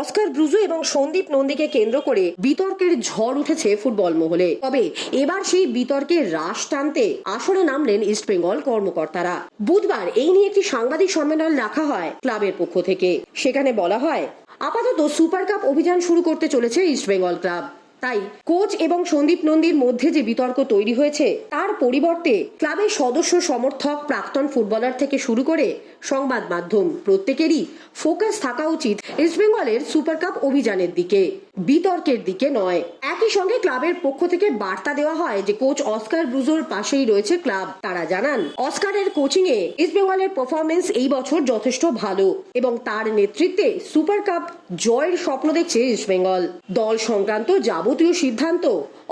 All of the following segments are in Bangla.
অস্কার ব্রুজু এবং সন্দীপ নন্দীকে কেন্দ্র করে বিতর্কের ঝড় উঠেছে ফুটবল মহলে। তবে এবার সেই বিতর্কে রাশ টানতে আসরে নামলেন ইস্টবেঙ্গল কর্মকর্তারা। বুধবার এই নিয়ে একটি সাংবাদিক সম্মেলন রাখা হয় ক্লাবের পক্ষ থেকে। সেখানে বলা হয়, আপাতত সুপার কাপ অভিযান শুরু করতে চলেছে ইস্টবেঙ্গল ক্লাব। তাই কোচ এবং সন্দীপ নন্দীর মধ্যে যে বিতর্ক তৈরি হয়েছে, তার পরিবর্তে ক্লাবের সদস্য সমর্থক প্রাক্তন ফুটবলার থেকে শুরু করে সংবাদ মাধ্যম প্রত্যেকেরই ফোকাস থাকা উচিত ইস্টবেঙ্গলের সুপার কাপ অভিযানের দিকে। বিতর্কের দিকে নয়। একই সঙ্গে ক্লাবের পক্ষ থেকে বার্তা দেওয়া হয় যে কোচ অস্কার ব্রুজোর পাশেই রয়েছে ক্লাব। তারা জানান, অস্কারের কোচিং এ ইস্টবেঙ্গলের পারফরমেন্স এই বছর যথেষ্ট ভালো এবং তার নেতৃত্বে সুপার কাপ জয়ের স্বপ্ন দেখছে ইস্টবেঙ্গল দল সংক্রান্ত যাবতীয় সিদ্ধান্ত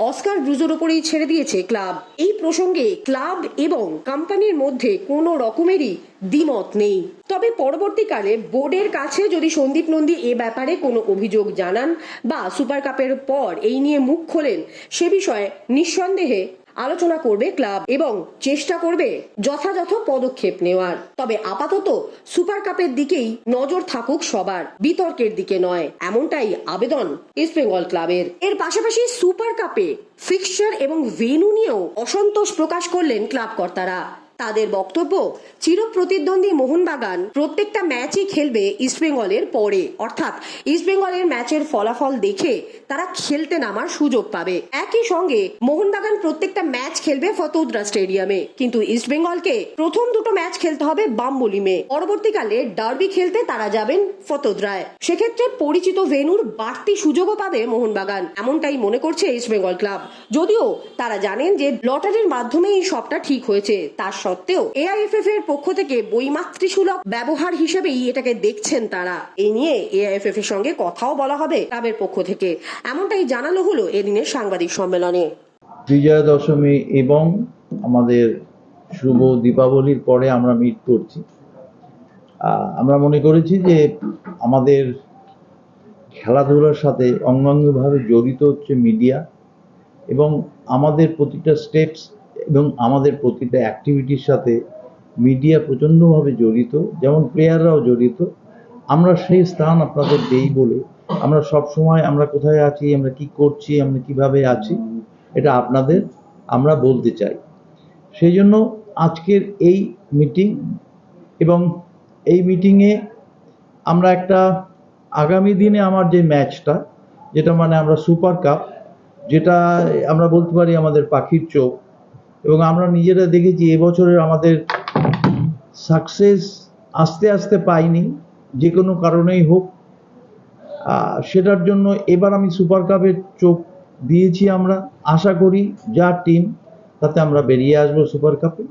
অস্কার ব্রুজোর ওপরেই ছেড়ে দিয়েছে ক্লাব। এই প্রসঙ্গে ক্লাব এবং কোম্পানির মধ্যে কোনো রকমেরই দ্বিমত নেই। তবে পরবর্তীকালে বোর্ডের কাছে যদি সন্দীপ নন্দী এ ব্যাপারে কোনো অভিযোগ জানান বা সুপার কাপের পর এই নিয়ে মুখ খোলেন, সে বিষয়ে নিঃসন্দেহে আলোচনা করবে ক্লাব এবং চেষ্টা করবে যথাযথ পদক্ষেপ নেওয়ার। তবে আপাতত সুপার কাপের দিকেই নজর থাকুক সবার, বিতর্কের দিকে নয়, এমনটাই আবেদন ইস্ট বেঙ্গল ক্লাবের। এর পাশাপাশি সুপার কাপে ফিক্সচার এবং ভেনু নিয়েও অসন্তোষ প্রকাশ করলেন ক্লাব কর্তারা। তাদের বক্তব্য, চিরপ্রতিদ্বন্দ্বী মোহনবাগান প্রত্যেকটা ম্যাচই খেলবে ইস্টবেঙ্গলের পরে। অর্থাৎ ইস্টবেঙ্গলের ম্যাচের ফলাফল দেখে তারা খেলতে নামার সুযোগ পাবে। একই সঙ্গে মোহনবাগান প্রত্যেকটা ম্যাচ খেলবে ফতৌদরা স্টেডিয়ামে। কিন্তু ইস্টবেঙ্গলকে প্রথম দুটো ম্যাচ খেলতে হবে বাম্বলিমে পরবর্তীকালে ডার্বি খেলতে তারা যাবেন ফতোদরায়। সেক্ষেত্রে পরিচিত ভেনুর বাড়তি সুযোগও পাবে মোহনবাগান, এমনটাই মনে করছে ইস্টবেঙ্গল ক্লাব। যদিও তারা জানেন যে লটারির মাধ্যমেই সবটা ঠিক হয়েছে, তার সত্ত্বেও এআইএফএফ এর পক্ষ থেকে বইমাতৃসুলভ ব্যবহার হিসেবেই এটাকে দেখছেন তারা। এই নিয়ে এআইএফএফ এর সঙ্গে কথাও বলা হবে ক্লাবের পক্ষ থেকে। এমনটাই জানানো হলো এদিনের সাংবাদিক সম্মেলনে। বিজয়া দশমী এবং আমাদের শুভ দীপাবলির পরে আমরা মিট করছি। আমরা মনে করেছি যে আমাদের খেলাধুলার সাথে অঙ্গাঙ্গভাবে জড়িত হচ্ছে মিডিয়া এবং আমাদের প্রতিটা স্টেপস এবং আমাদের প্রতিটা অ্যাক্টিভিটির সাথে মিডিয়া প্রচণ্ডভাবে জড়িত, যেমন প্লেয়াররাও জড়িত। আমরা সেই স্থান আপনাদের দেই বলে আমরা সব সময় আমরা কোথায় আছি, আমরা কি করছি, আমরা কীভাবে আছি, এটা আপনাদের আমরা বলতে চাই। সেই জন্য আজকের এই মিটিং এবং এই মিটিংয়ে আমরা একটা আগামী দিনে আমার যে ম্যাচটা যেটা মানে আমরা সুপার কাপ যেটা আমরা বলতে পারি আমাদের পাখির চোখ এবং আমরা নিজেরা দেখেছি এবছরের আমাদের সাকসেস আস্তে আস্তে পাইনি, যে কোনো কারণেই হোক। সেটার জন্য এবার আমি সুপার কাপের চোখ দিয়েছি আমরা। আশা করি যা টিম তাতে আমরা বেরিয়ে আসব সুপার কাপে